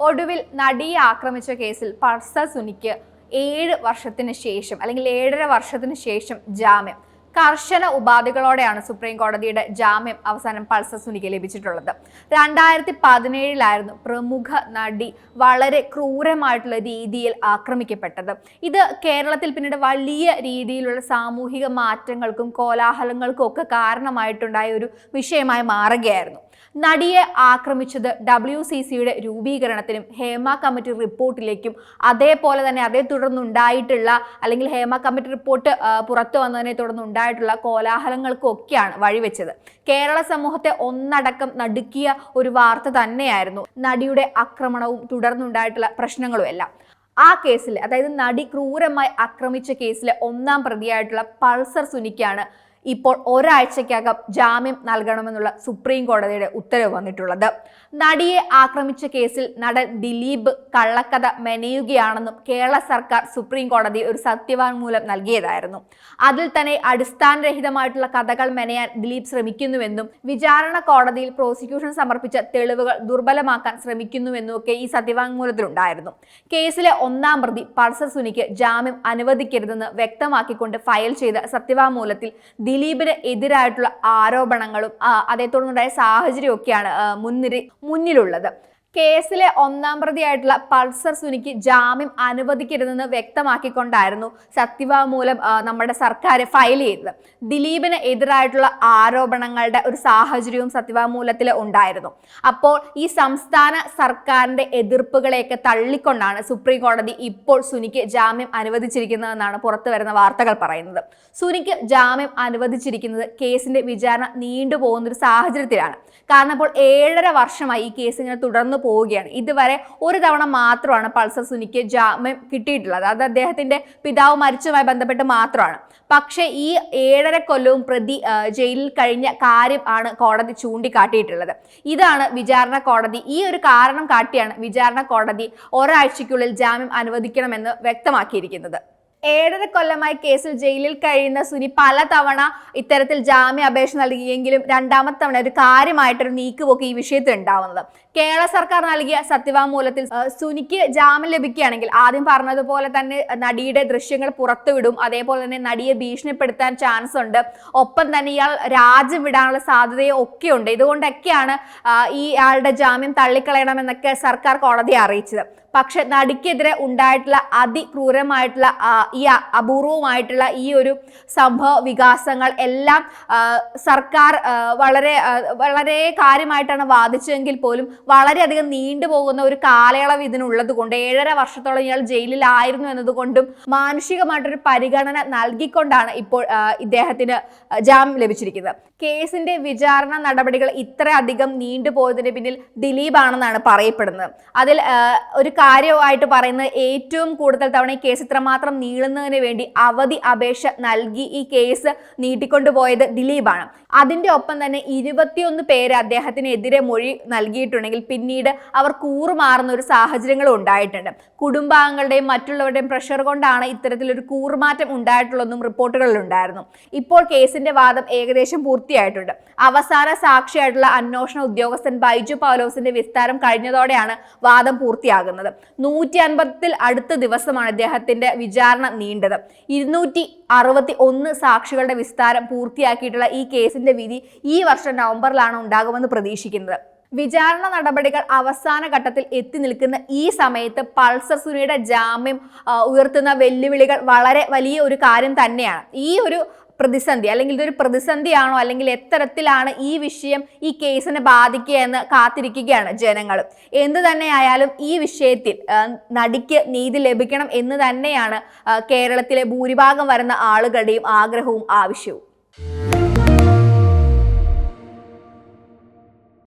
ഒടുവിൽ നടിയെ ആക്രമിച്ച കേസിൽ പർസ സുനിക്ക് ഏഴ് വർഷത്തിന് ശേഷം അല്ലെങ്കിൽ ഏഴര വർഷത്തിന് ശേഷം ജാമ്യം. കർശന ഉപാധികളോടെയാണ് സുപ്രീം കോടതിയുടെ ജാമ്യം അവസാനം പൾസ സുനിക്ക് ലഭിച്ചിട്ടുള്ളത്. രണ്ടായിരത്തി പതിനേഴിലായിരുന്നു പ്രമുഖ നടി വളരെ ക്രൂരമായിട്ടുള്ള രീതിയിൽ ആക്രമിക്കപ്പെട്ടത്. ഇത് കേരളത്തിൽ പിന്നീട് വലിയ രീതിയിലുള്ള സാമൂഹിക മാറ്റങ്ങൾക്കും കോലാഹലങ്ങൾക്കും ഒക്കെ കാരണമായിട്ടുണ്ടായ ഒരു വിഷയമായി മാറുകയായിരുന്നു. നടിയെ ആക്രമിച്ചത് ഡബ്ല്യു സി സിയുടെ രൂപീകരണത്തിനും ഹേമ കമ്മിറ്റി റിപ്പോർട്ടിലേക്കും അതേപോലെ തന്നെ അതേ തുടർന്നുണ്ടായിട്ടുള്ള അല്ലെങ്കിൽ ഹേമ കമ്മിറ്റി റിപ്പോർട്ട് പുറത്തു വന്നതിനെ തുടർന്നുണ്ടായിട്ടുള്ള കോലാഹലങ്ങൾക്കും ഒക്കെയാണ് വഴിവെച്ചത്. കേരള സമൂഹത്തെ ഒന്നടക്കം നടുക്കിയ ഒരു വാർത്ത തന്നെയായിരുന്നു നടിയുടെ ആക്രമണവും തുടർന്നുണ്ടായിട്ടുള്ള പ്രശ്നങ്ങളും എല്ലാം ആ കേസിൽ അതായത് നടി ക്രൂരമായി ആക്രമിച്ച കേസിലെ ഒന്നാം പ്രതിയായിട്ടുള്ള പൾസർ സുനിക്കാണ് ഇപ്പോൾ ഒരാഴ്ചയ്ക്കകം ജാമ്യം നൽകണമെന്നുള്ള സുപ്രീം കോടതിയുടെ ഉത്തരവ് വന്നിട്ടുള്ളത്. നടിയെ ആക്രമിച്ച കേസിൽ നടൻ ദിലീപ് കള്ളക്കഥ മെനയുകയാണെന്നും കേരള സർക്കാർ സുപ്രീം കോടതി ഒരു സത്യവാങ്മൂലം നൽകിയതായിരുന്നു. അതിൽ തന്നെ അടിസ്ഥാനരഹിതമായിട്ടുള്ള കഥകൾ മെനയാൻ ദിലീപ് ശ്രമിക്കുന്നുവെന്നും വിചാരണ കോടതിയിൽ പ്രോസിക്യൂഷൻ സമർപ്പിച്ച തെളിവുകൾ ദുർബലമാക്കാൻ ശ്രമിക്കുന്നുവെന്നും ഒക്കെ ഈ സത്യവാങ്മൂലത്തിലുണ്ടായിരുന്നു. കേസിലെ ഒന്നാം പ്രതി പൾസർ സുനിക്ക് ജാമ്യം അനുവദിക്കരുതെന്ന് വ്യക്തമാക്കിക്കൊണ്ട് ഫയൽ ചെയ്ത സത്യവാങ്മൂലത്തിൽ ദിലീപിന് എതിരായിട്ടുള്ള ആരോപണങ്ങളും അതേ തുടർന്നുണ്ടായ സാഹചര്യമൊക്കെയാണ് മുൻനിര മുന്നിലുള്ളത്. കേസിലെ ഒന്നാം പ്രതിയായിട്ടുള്ള പൾസർ സുനിക്ക് ജാമ്യം അനുവദിക്കരുതെന്ന് വ്യക്തമാക്കിക്കൊണ്ടായിരുന്നു സത്യവാങ്മൂലം നമ്മുടെ സർക്കാർ ഫയൽ ചെയ്തത്. ദിലീപിന് എതിരായിട്ടുള്ള ആരോപണങ്ങളുടെ ഒരു സാഹചര്യവും സത്യവാങ്മൂലത്തിൽ ഉണ്ടായിരുന്നു. അപ്പോൾ ഈ സംസ്ഥാന സർക്കാരിന്റെ എതിർപ്പുകളെയൊക്കെ തള്ളിക്കൊണ്ടാണ് സുപ്രീം കോടതി ഇപ്പോൾ സുനിക്ക് ജാമ്യം അനുവദിച്ചിരിക്കുന്നതെന്നാണ് പുറത്തു വരുന്ന വാർത്തകൾ പറയുന്നത്. സുനിക്ക് ജാമ്യം അനുവദിച്ചിരിക്കുന്നത് കേസിന്റെ വിചാരണ നീണ്ടുപോകുന്ന ഒരു സാഹചര്യത്തിലാണ്. കാരണം ഇപ്പോൾ ഏഴര വർഷമായി ഈ കേസ് ഇങ്ങനെ തുടർന്നു പോവുകയാണ്. ഇതുവരെ ഒരു തവണ മാത്രമാണ് പൾസർ സുനിക്ക് ജാമ്യം കിട്ടിയിട്ടുള്ളത്. അത് അദ്ദേഹത്തിന്റെ പിതാവ് മരിച്ചതുമായി ബന്ധപ്പെട്ട് മാത്രമാണ്. പക്ഷേ ഈ ഏഴര കൊല്ലവും പ്രതി ജയിലിൽ കഴിഞ്ഞ കാര്യം ആണ് കോടതി ചൂണ്ടിക്കാട്ടിയിട്ടുള്ളത്. ഇതാണ് വിചാരണ കോടതി. ഈ ഒരു കാരണം കാട്ടിയാണ് വിചാരണ കോടതി ഒരാഴ്ചയ്ക്കുള്ളിൽ ജാമ്യം അനുവദിക്കണമെന്ന് വ്യക്തമാക്കിയിരിക്കുന്നത്. ഏഴര കൊല്ലമായി കേസിൽ ജയിലിൽ കഴിയുന്ന സുനി പലതവണ ഇത്തരത്തിൽ ജാമ്യ അപേക്ഷ നൽകിയെങ്കിലും രണ്ടാമത്തെ തവണ ഒരു കാര്യമായിട്ടൊരു നീക്കുപോക്ക് ഈ വിഷയത്തിൽ ഉണ്ടാവുന്നത് കേരള സർക്കാർ നൽകിയ സത്യവാങ്മൂലത്തിൽ സുനിക്ക് ജാമ്യം ലഭിക്കുകയാണെങ്കിൽ ആദ്യം പറഞ്ഞതുപോലെ തന്നെ നടിയുടെ ദൃശ്യങ്ങൾ പുറത്തുവിടും. അതേപോലെ തന്നെ നടിയെ ഭീഷണിപ്പെടുത്താൻ ചാൻസ് ഉണ്ട്. ഒപ്പം തന്നെ ഇയാൾ രാജ്യം വിടാനുള്ള സാധ്യതയും ഒക്കെ ഉണ്ട് ഇതുകൊണ്ടൊക്കെയാണ് ഈ ആളുടെ ജാമ്യം തള്ളിക്കളയണമെന്നൊക്കെ സർക്കാർ കോടതിയെ അറിയിച്ചത്. പക്ഷെ നടിക്കെതിരെ ഉണ്ടായിട്ടുള്ള അതിക്രൂരമായിട്ടുള്ള ഈ അപൂർവമായിട്ടുള്ള ഈ ഒരു സംഭവ വികാസങ്ങൾ എല്ലാം സർക്കാർ വളരെ വളരെ കാര്യമായിട്ടാണ് വാദിച്ചതെങ്കിൽ പോലും വളരെയധികം നീണ്ടുപോകുന്ന ഒരു കാലയളവ് ഇതിനുള്ളത് കൊണ്ട് ഏഴര വർഷത്തോളം ഇയാൾ ജയിലിലായിരുന്നു എന്നതുകൊണ്ടും മാനുഷികമായിട്ടൊരു പരിഗണന നൽകിക്കൊണ്ടാണ് ഇപ്പോൾ ഇദ്ദേഹത്തിന് ജാമ്യം ലഭിച്ചിരിക്കുന്നത്. കേസിന്റെ വിചാരണ നടപടികൾ ഇത്രയധികം നീണ്ടുപോയതിന് പിന്നിൽ ദിലീപ് ആണെന്നാണ് പറയപ്പെടുന്നത്. അതിൽ ഒരു കാര്യമായിട്ട് പറയുന്നത് ഏറ്റവും കൂടുതൽ തവണ ഈ കേസ് ഇത്രമാത്രം നീളുന്നതിന് വേണ്ടി അവധി അപേക്ഷ നൽകി ഈ കേസ് നീട്ടിക്കൊണ്ടുപോയത് ദിലീപാണ്. അതിന്റെ ഒപ്പം തന്നെ ഇരുപത്തിയൊന്ന് പേര് അദ്ദേഹത്തിനെതിരെ മൊഴി നൽകിയിട്ടുണ്ടെങ്കിൽ പിന്നീട് അവർ കൂറുമാറുന്ന ഒരു സാഹചര്യങ്ങളും ഉണ്ടായിട്ടുണ്ട്. കുടുംബാംഗങ്ങളുടെയും മറ്റുള്ളവരുടെയും പ്രഷർ കൊണ്ടാണ് ഇത്തരത്തിലൊരു കൂറുമാറ്റം ഉണ്ടായിട്ടുള്ളതെന്നും റിപ്പോർട്ടുകളിലുണ്ടായിരുന്നു. ഇപ്പോൾ കേസിന്റെ വാദം ഏകദേശം പൂർത്തിയായിട്ടുണ്ട്. അവസാന സാക്ഷിയായിട്ടുള്ള അന്വേഷണ ഉദ്യോഗസ്ഥൻ ബൈജു പൗലോസിന്റെ വിസ്താരം കഴിഞ്ഞതോടെയാണ് വാദം പൂർത്തിയാകുന്നത്. നൂറ്റി അൻപത്തിൽ അടുത്ത ദിവസമാണ് അദ്ദേഹത്തിന്റെ വിചാരണ നീണ്ടത്. ഇരുന്നൂറ്റി അറുപത്തി ഒന്ന് സാക്ഷികളുടെ വിസ്താരം പൂർത്തിയാക്കിയിട്ടുള്ള ഈ കേസിന്റെ വിധി ഈ വർഷം നവംബറിലാണ് ഉണ്ടാകുമെന്ന് പ്രതീക്ഷിക്കുന്നത്. വിചാരണ നടപടികൾ അവസാന ഘട്ടത്തിൽ എത്തി നിൽക്കുന്ന ഈ സമയത്ത് പൾസർ സുനിയുടെ ജാമ്യം ഉയർത്തുന്ന വെല്ലുവിളികൾ വളരെ വലിയ ഒരു കാര്യം തന്നെയാണ്. ഈ ഒരു പ്രതിസന്ധി അല്ലെങ്കിൽ ഇതൊരു പ്രതിസന്ധിയാണോ അല്ലെങ്കിൽ എത്തരത്തിലാണ് ഈ വിഷയം ഈ കേസിനെ ബാധിക്കുക എന്ന് കാത്തിരിക്കുകയാണ് ജനങ്ങൾ. എന്തു തന്നെയായാലും ഈ വിഷയത്തിൽ നടിക്ക് നീതി ലഭിക്കണം എന്ന് തന്നെയാണ് കേരളത്തിലെ ഭൂരിഭാഗം വരുന്ന ആളുകളുടെയും ആഗ്രഹവും ആവശ്യവും.